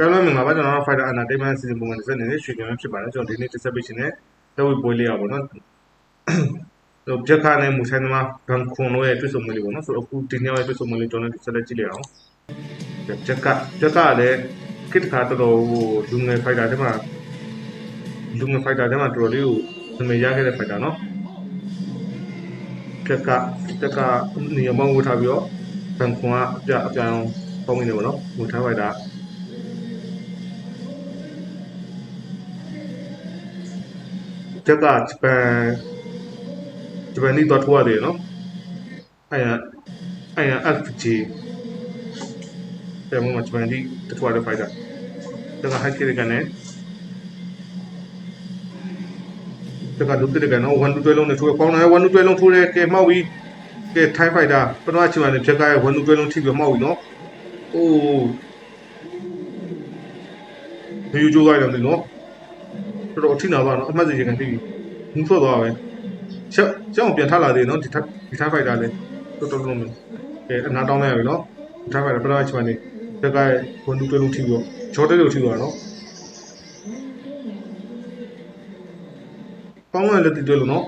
ပြောင်းလဲမြင်ပါပါကျွန်တော်တို့ Fighter Entertainment စီစဉ်ပုံမှန်တစ်ဆက်နေရွှေပြန်ဖြစ်ပါတယ်ကျွန်တော်ဒီနေ့တစ်ဆက်ပေးခြင်းနဲ့လက်ဝဲပွဲလေးရပါတော့တော့ဂျက်ခါနဲ့မူဆိုင်သမားဘန်ခွန်တို့ရဲ့တွေ့ဆုံမှုလေးပေါ့နော်ဆိုတော့အခုဒီနေ့ရဲ့တွေ့ဆုံမှုလေးကျွန်တော်တို့တစ်ဆက်လက်ကြည့်လိုက်အောင်ဂျက်ကဂျက်ကလည်းကစ်ခါတော်တော်ဟိုလူငယ် Fighter တွေမှာလူငယ် Fighter တွေမှာတော်တော်လေးကိုနာမည်ရခဲ့တဲ့ Fighter နော်ဂျက်ကဂျက်ကနေရာမဝတ်ထားပြီးတော့ဘန်ခွန်ကအပြအပြောင်းပေါင်းနေတယ်ပေါ့နော်မူထား Fighter တက်ကဂျပန်ဂျပန်နီတော့ထိုးရတယ်နော်အဲ့ရအဲ့ရ FG တဲ့မှာဂျပန်နီတထိုးရတဲ့ဖိုက်တာတက်ကဟက်ခေကနေတက်ကဒုတိယကနော်1 2 12လုံးနဲ့ထိုးပေါင်းတယ်1 2 12လုံးထိုးတယ်ကဲမှောက်ပြီးကဲထိုင်းဖိုက်တာပထမချိန်မှာလည်းဖြက်ကရဲ့1 2 12လုံးထိပြီးမှောက်ပြီးနော်အိုးဒီယူကြိုးလိုက်တယ်နော် တော်တော်အထိနာပါနော်အမှတ်စီရင်ကန်ပြီးဘူးထွက်သွားပဲချက်ချက်အောင်ပြန်ထလာသေးနော်ဒီဒီထားဖိုက်တာလေတော်တော်လုံးမယ်အဲအနာတောင်းလိုက်ရပြီနော်ဒီထားဖိုက်တာပထမချိန်မှာနေတက်ကဲဝန်တူတွဲလုံးထိပြီးတော့ဂျော်တဲလို့ထိသွားနော်ပေါင်းရလက်တီတွဲလို့နော်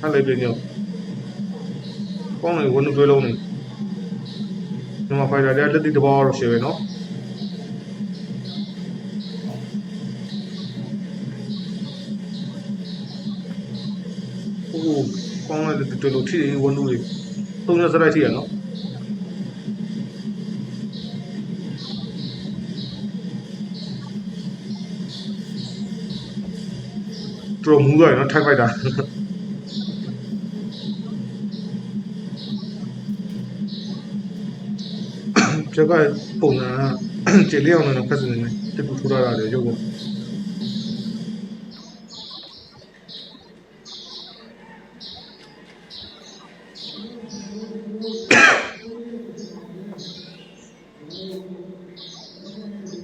ဟာလေပြန်ရောပေါင်းရဝန်တူတွဲလုံးနေ ဒီမှာဖိုက်တာလက်တီတဘောတော့ရှယ်ပဲနော်ဟိုကောင်းတဲ့တူတူထိတယ်ဝန်တူတွေသုံးရစရိုက်ထိရနော်သူတို့မူးသွားရနော်ထိုက်ဖိုက်တာ ကျကပုံနာကျေလေးအောင်လည်းဖက်စနေတယ်တကူထူလာတယ်ရုပ်က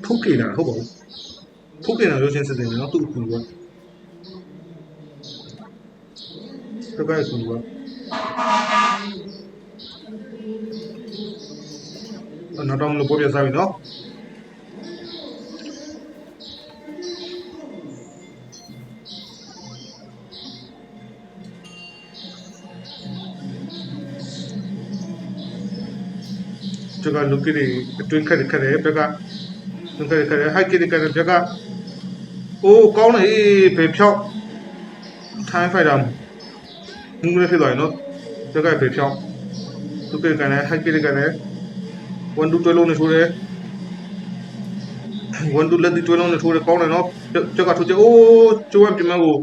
ထုတ်ကြတာဟုတ်ပါဘူးထုတ်ကြတာလို့ရှင်းစစ်တယ်နော်သူ့အကူကတကယ်ဆိုတော့ နောက်တော့လို့ပို့ပြစားပြီနော်ကျကလူကြီးတွေအတွင်းခက်ခက်တယ်ဘက်ကလူခက်ခက်တယ်ဟိုက်ကြီးခက်တယ်ဘက်ကအိုးကောင်းတယ်ဖေဖြောက်ထိုင်းဖိုက်တာငူးလည်းဖြစ်သွားရင်တော့ဘက်ကဖေဖြောက်သူကလည်းဟိုက်ကြီးကလည်း ဝန်တူတွဲလုံးနဲ့ထိုးတယ်ဝန်တူလက်တီတွဲလုံးနဲ့ထိုးတယ်ကောင်းတယ်နော်ပြက်ကထိုးချအိုးကျိုးဝပြမကို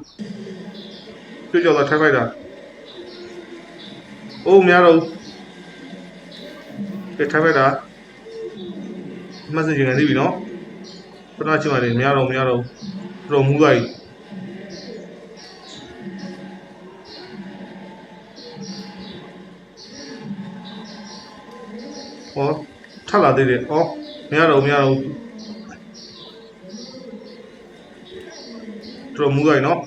ပြကြော်တာထိုင်းဖိုက်တာအိုးမရတော့ပြထိုင်းဖိုက်တာမစင်ကြီးကနေပြီနော်ပထမချိန်မှာနေမရတော့မရတော့တော်မူသွားပြီဟော ထပ်လာသေးတယ်ဩမရတော့မရတော့တော်မူသွားပြီနော်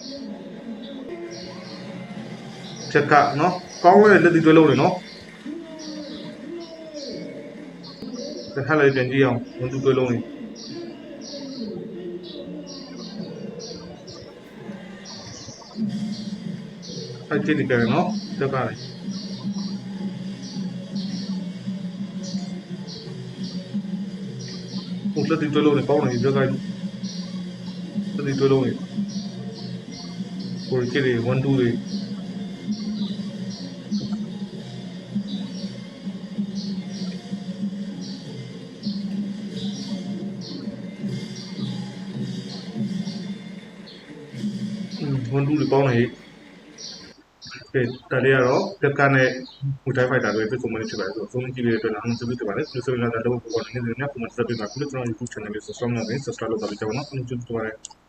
ချက်ကနော်ကောင်းတဲ့လက်တီတွဲလုံးနေနော်တစ်ခါလေးပြန်ကြည့်အောင်ဝန်တူတွဲလုံးနေအဲ့ဒီကနော်တက်ပါလေ ဟိုလက်တီတွဲလုံးနေပေါင်းနေပြခိုင်းလက်တီတွဲလုံးနေကိုကြည့်လေ1 2လေးဝန်တူလေးပေါင်းနေ ကဲတလေးကတော့တက်ကနဲ့မူတိုင်းဖိုက်တာတွေပြကုန်မနေဖြစ်ပါတယ်ဆိုတော့သုံးကြည့်ရတဲ့အတွက်လည်းဆက်ပြီးပါတယ်ဒီဆိုရင်လည်းတော့ပေါ်နေနေနေကမှဆက်ပြီးပါခုလည်းကျွန်တော် YouTube channel လေး subscribe လုပ်နေ subscribe လုပ်ပါကြပါဦးနော်အခုကျတော့